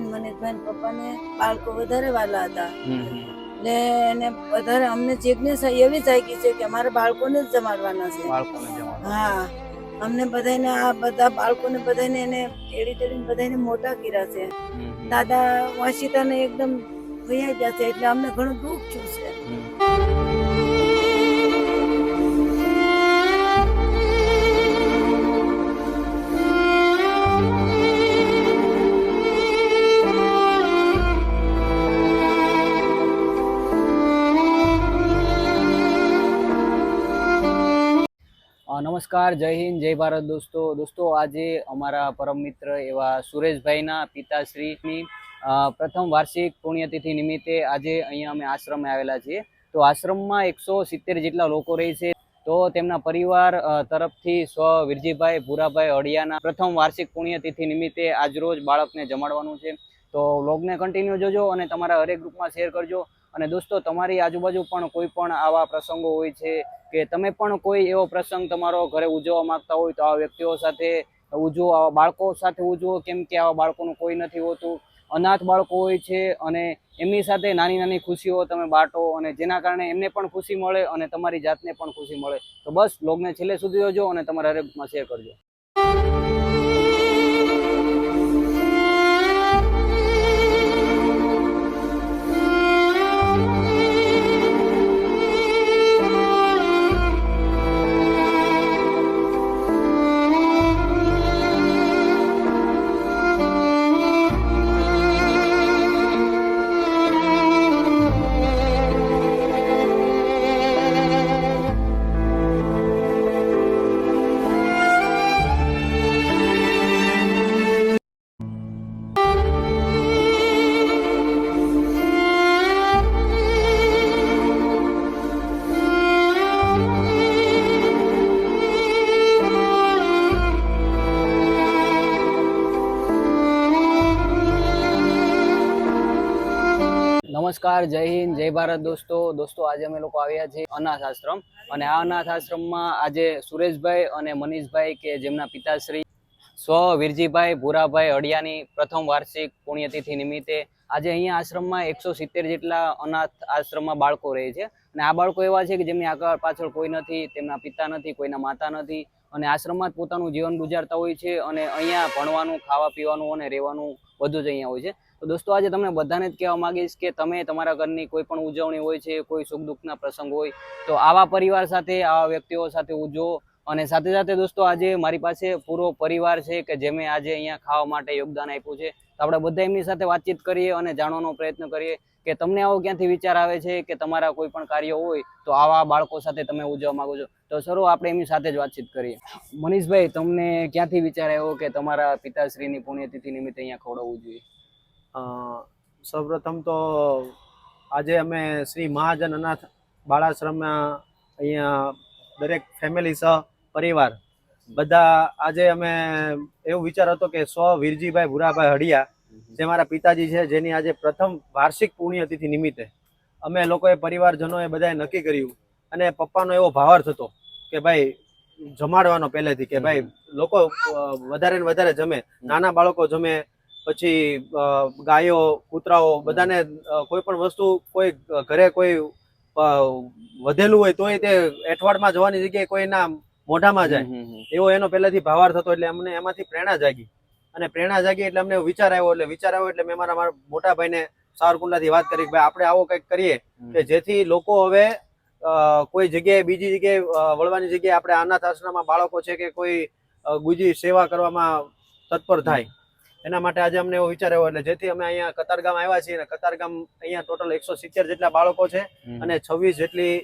ને મનીષભાઈ ને પપ્પાને બાળકો વધારે વાલા હતા. એટલે એને વધારે અમને જીજ્ઞાસ એવી જાગી છે કે અમારે બાળકોને જ જમાડવાના છે. હા. અમને બધાને આ બધા બાળકોને બધાને એને તેડી તેડીને બધાને મોટા કર્યા છે. દાદા વાંચીતાને એકદમ ભૈયા ગયા છે એટલે અમને ઘણું દુઃખ થયું છે. નમસ્કાર, જય હિન્દ, જય ભારત દોસ્તો. દોસ્તો, આજે અમારા પરમ મિત્ર એવા સુરેશભાઈના પિતાશ્રીની પ્રથમ વાર્ષિક પુણ્યતિથિ નિમિત્તે આજે અહીંયા અમે આશ્રમે આવેલા છીએ. તો આશ્રમમાં એકસો સિત્તેર જેટલા લોકો રહે છે. તો તેમના પરિવાર તરફથી સ્વ વિરજીભાઈ, ભૂરાભાઈ અડિયાના પ્રથમ વાર્ષિક પુણ્યતિથિ નિમિત્તે આજરોજ બાળકને જમાડવાનું છે. તો વ્લોગને કન્ટિન્યુ જોજો અને તમારા હરેક ગ્રુપમાં શેર કરજો. અને દોસ્તો, તમારી આજુબાજુ પણ કોઈ પણ આવા પ્રસંગો હોય છે કે તમે પણ કોઈ એવો પ્રસંગ તમારો ઘરે ઉજવવા માંગતા હોય તો આવા વ્યક્તિઓ સાથે ઉજવો આવા બાળકો સાથે ઉજવો, કેમ કે આવા બાળકોનું કોઈ નથી હોતું. અનાથ બાળકો હોય છે અને એમની સાથે નાની નાની ખુશીઓ તમે બાંટો અને જેના કારણે એમને પણ ખુશી મળે અને તમારી જાતને પણ ખુશી મળે. તો બસ બ્લોગને છેલ્લે સુધી જોજો અને તમારા હરેકમાં શેર કરજો. નમસ્કાર, જય હિન્દ, જય ભારત દોસ્તો. દોસ્તો, આજે અમે લોકો આવ્યા છીએ અનાથ આશ્રમ. અને આ અનાથ આશ્રમમાં આજે સુરેશભાઈ અને મનીષભાઈ કે જેમના પિતાશ્રી, સ્વ વિરજીભાઈ ભૂરાભાઈ અડિયાની પ્રથમ વાર્ષિક પુણ્યતિથિ નિમિત્તે આજે અહીંયા આશ્રમમાં એકસો સિત્તેર જેટલા અનાથ આશ્રમમાં બાળકો રહે છે. અને આ બાળકો એવા છે કે જેમની આગળ પાછળ કોઈ નથી, તેમના પિતા નથી, કોઈના માતા નથી. અને આશ્રમમાં જ પોતાનું જીવન ગુજારતા હોય છે અને અહીંયા ભણવાનું ખાવા પીવાનું અને રહેવાનું બધું જ અહીંયા હોય છે. તો દોસ્તો, આજે તમને બધાને જ કહેવા માંગીશ કે તમે તમારા ઘરની કોઈ પણ ઉજવણી હોય છે, કોઈ સુખ દુઃખના પ્રસંગ હોય, તો આવા પરિવાર સાથે, આવા વ્યક્તિઓ સાથે ઉજવો. અને સાથે સાથે દોસ્તો, આજે મારી પાસે પૂરો પરિવાર છે કે જેમે આજે અહીંયા ખાવા માટે યોગદાન આપ્યું છે. તો આપણે બધા એમની સાથે વાતચીત કરીએ અને જાણવાનો પ્રયત્ન કરીએ કે તમને આવો ક્યાંથી વિચાર આવે છે કે તમારા કોઈ પણ કાર્ય હોય, તો આવા બાળકો સાથે તમે ઉજવવા માંગો છો. તો સરો આપણે એમની સાથે જ વાતચીત કરીએ. મનીષભાઈ, તમને ક્યાંથી વિચાર આવ્યો કે તમારા પિતાશ્રીની પુણ્યતિથિ નિમિત્તે અહીંયા ખવડાવવું જોઈએ? સૌપ્રથમ તો આજે અમે શ્રી મહાજન અનાથ બાળાશ્રમમાં અહીંયા દરેક ફેમિલી સહ પરિવાર બધા આજે અમે એવું વિચાર હતો કે સો વીરજીભાઈ ભુરાભાઈ હડિયા, જે મારા પિતાજી છે, જેની આજે પ્રથમ વાર્ષિક પુણ્યતિથિ નિમિત્તે અમે લોકોએ પરિવારજનોએ બધાએ નક્કી કર્યું અને પપ્પાનો એવો ભાવાર્થ હતો કે ભાઈ જમાડવાનો પહેલેથી કે ભાઈ લોકો વધારે ને વધારે જમે, નાના બાળકો જમે પછી ગાયો કૂતરાઓ બધાને કોઈ પણ વસ્તુ કોઈ ઘરે કોઈ વધેલું હોય તોય તે એઠવાડમાં જવાની જગ્યાએ કોઈના મોઢામાં જાય. એવો એનો પહેલેથી ભાવાર થતો એટલે અમને એમાંથી પ્રેરણા જાગી. અને પ્રેરણા જાગી એટલે અમને વિચાર આવ્યો એટલે વિચાર આવ્યો એટલે મેં મારા મારા મોટા ભાઈને સાવરકુંડલાથી વાત કરી કે ભાઈ આપણે આવો કંઈક કરીએ કે જેથી લોકો હવે કોઈ જગ્યાએ બીજી જગ્યાએ વળવાની જગ્યાએ આપણે અનાથ આશ્રમમાં બાળકો છે કે કોઈ ગુજી સેવા કરવામાં તત્પર થાય. એના માટે આજે અમને એવો વિચાર આવ્યો. એટલે જેથી અમે અહીંયા કતારગામ આવ્યા છીએ અને કતારગામ અહીંયા ટોટલ એકસો સિત્તેર જેટલા બાળકો છે અને છવ્વીસ જેટલી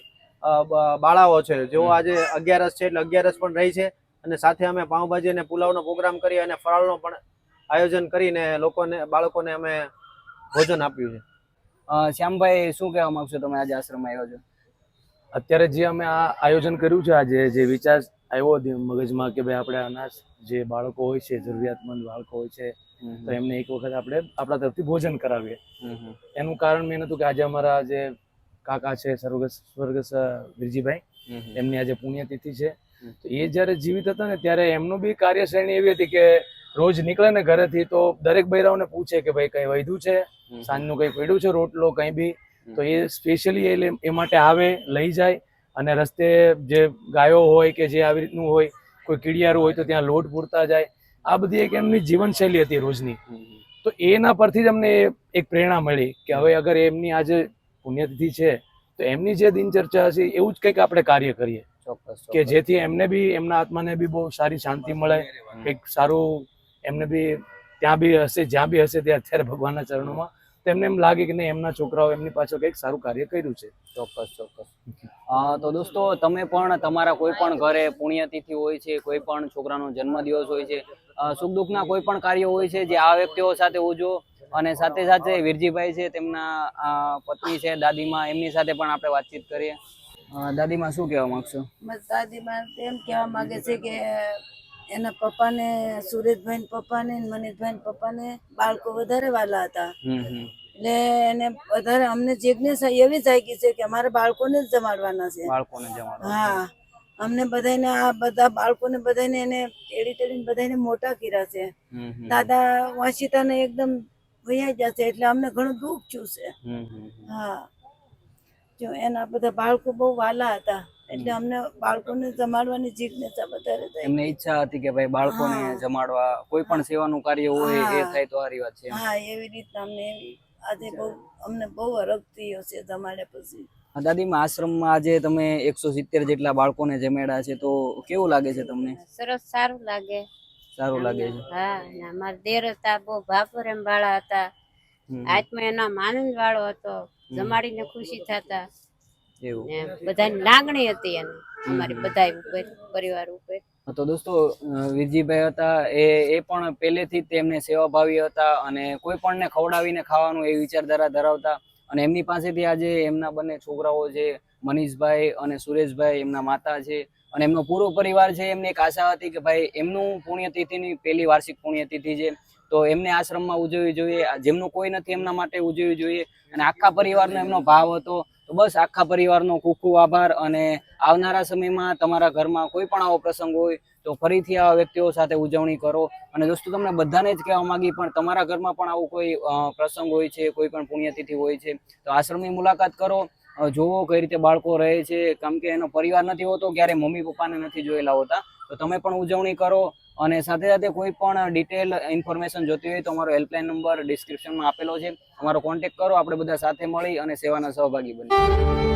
બાળાઓ છે. જેઓ આજે અગિયારસ છે એટલે અગિયારસ પણ રહી છે અને સાથે અમે પાઉંભાજી અને પુલાવનો પ્રોગ્રામ કરી અને ફરાળનો પણ આયોજન કરીને લોકોને બાળકોને અમે ભોજન આપ્યું છે. શ્યામભાઈ શું કહેવા માંગશો તમે આજે આશ્રમમાં આવ્યો છો? અત્યારે જે અમે આ આયોજન કર્યું છે આજે જે વિચાર આવ્યો મગજમાં કે ભાઈ આપણે અનાજ જે બાળકો હોય છે જરૂરિયાતમંદ બાળકો હોય છે તો એમને એક વખત આપણે આપણા તરફથી ભોજન કરાવીએ. એનું કારણ મેં હતું કે આજે અમારા જે કાકા છે સ્વર્ગસ્થ સ્વર્ગસ્થ વિરજીભાઈ. એમની આજે પુણ્યતિથિ છે. તો એ જ્યારે જીવિત હતા ને ત્યારે એમનું બી કાર્યશ્રેણી એવી હતી કે રોજ નીકળે ને ઘરેથી તો દરેક બૈરાઓને પૂછે કે ભાઈ કઈ વૈધું છે? સાંજનું કઈ પડ્યું છે? રોટલો કઈ બી? તો એ સ્પેશિયલી એ એ માટે આવે લઈ જાય અને રસ્તે જે ગાયો હોય કે જે આવી રીતનું હોય કોઈ કીડિયારું હોય તો ત્યાં લોટ પૂરતા જાય. આ બધી એક એમની જીવનશૈલી હતી રોજની. તો એના પરથી જ અમને એક પ્રેરણા મળી કે હવે અગર એમની આજે પુણ્યતિથિ છે તો એમની જે દિનચર્ચા હશે એવું જ કંઈક આપણે કાર્ય કરીએ. ચોક્કસ કે જેથી એમને બી એમના આત્માને બી બહુ સારી શાંતિ મળે કંઈક સારું એમને બી ત્યાં બી હશે જ્યાં બી હશે ત્યાં અત્યારે ભગવાનના ચરણોમાં. તો એમને એમ લાગે કે નહીં એમના છોકરાઓ એમની પાછળ કંઈક સારું કાર્ય કર્યું છે. ચોક્કસ ચોક્કસ. તો દોસ્તો તમે પણ તમારા કોઈ પણ ઘરે પુણ્યતિથિ હોય છે કોઈ પણ છોકરાનો જન્મદિવસ હોય છે સુખ દુઃખના કોઈ પણ કાર્ય હોય છે જે આ વ્યક્તિઓ સાથે ઉજવો અને સાથે સાથે વીરજીભાઈ છે તેમના પત્ની છે દાદીમાં એમની સાથે પણ આપણે વાતચીત કરીએ. દાદીમાં શું કહેવા માંગશો? દાદીમાં એમ કહેવા માંગે છે કે એના પપ્પાને સુરેશભાઈ પપ્પાને ને મનીષભાઈ ને પપ્પાને બાળકો વધારે વાલા હતા. એટલે એને વધારે અમને જિજ્ઞાસા એવી જાગી છે કે અમારે બાળકોને જ જમાડવાના છે. બાળકોને જમાડવા હા. અમને બધાને આ બધા બાળકોને બધાને એને તેડી ટેડીને બધાને મોટા કર્યા છે. દાદા વાંચિતાને એકદમ વૈયા જશે એટલે અમને ઘણું દુઃખ થયું છે. હા. જો એના બધા બાળકો બહુ વાલા હતા એટલે અમને બાળકોને જમાડવાની જિજ્ઞાસા વધારે થઈ. એમને ઈચ્છા હતી કે ભાઈ બાળકોને જમાડવા કોઈ પણ સેવાનું કાર્ય હોય એ થાય તો સારી વાત છે હા એવી રીતના અમને એવી આજે બહુ અમને બહુ અરગતી હશે છે જમાડ્યા પછી. દાદીમાં આશ્રમમાં આજે તમે એકસો સિત્તેર જેટલા બાળકોને જમેડા છે તો કેવું લાગે છે તમને? સરસ સારું લાગે. સારું લાગે છે. હા અમારા દેર હતા બહુ ભાપર એમ વાળા હતા. આજમાં આત્મા એનો આનંદ વાળો હતો. જમાડીને ખુશી થતા. એવું. બધાની લાગણી હતી એને અમારી બધા પરિવાર ઉપર. તો દોસ્તો વીરજીભાઈ હતા, એ એ પણ પહેલેથી જ તેમને સેવાભાવી હતા અને કોઈ પણને ખવડાવીને ખાવાનું એ વિચારધારા ધરાવતા અને એમની પાસેથી આજે એમના બંને છોકરાઓ છે, મનીષભાઈ અને સુરેશભાઈ, એમના માતા છે અને એમનો પૂરો પરિવાર છે, એમને એક આશા હતી કે ભાઈ એમનું પુણ્યતિથિની પહેલી વાર્ષિક પુણ્યતિથિ છે. તો એમને આશ્રમમાં ઉજવવી જોઈએ જેમનું કોઈ નથી એમના માટે ઉજવવી જોઈએ અને આખા પરિવારનો એમનો ભાવ હતો. તો બસ આખા પરિવારનો ખૂબ ખૂબ આભાર અને આવનારા સમયમાં તમારા ઘરમાં કોઈ પણ આવો પ્રસંગ હોય તો ફરીથી આવા વ્યક્તિઓ સાથે ઉજવણી કરો. અને દોસ્તો, તમને બધાને જ કહેવા માંગી પણ તમારા ઘરમાં પણ આવું કોઈ પ્રસંગ હોય છે, કોઈ પણ પુણ્યતિથિ હોય છે, તો આશ્રમની મુલાકાત કરો. જુઓ કઈ રીતે બાળકો રહે છે. કેમ કે એનો પરિવાર નથી હોતો ક્યારે મમ્મી પપ્પાને નથી જોયેલા હોતા. તો તમે પણ ઉજવણી કરો. અને સાથે સાથે કોઈ પણ ડિટેલ ઇન્ફોર્મેશન જોતી હોય તો અમારો હેલ્પલાઇન નંબર ડિસ્ક્રિપ્શનમાં આપેલો છે. અમારો કોન્ટેક્ટ કરો, આપણે બધા સાથે મળી અને સેવાના સહભાગી બનીએ.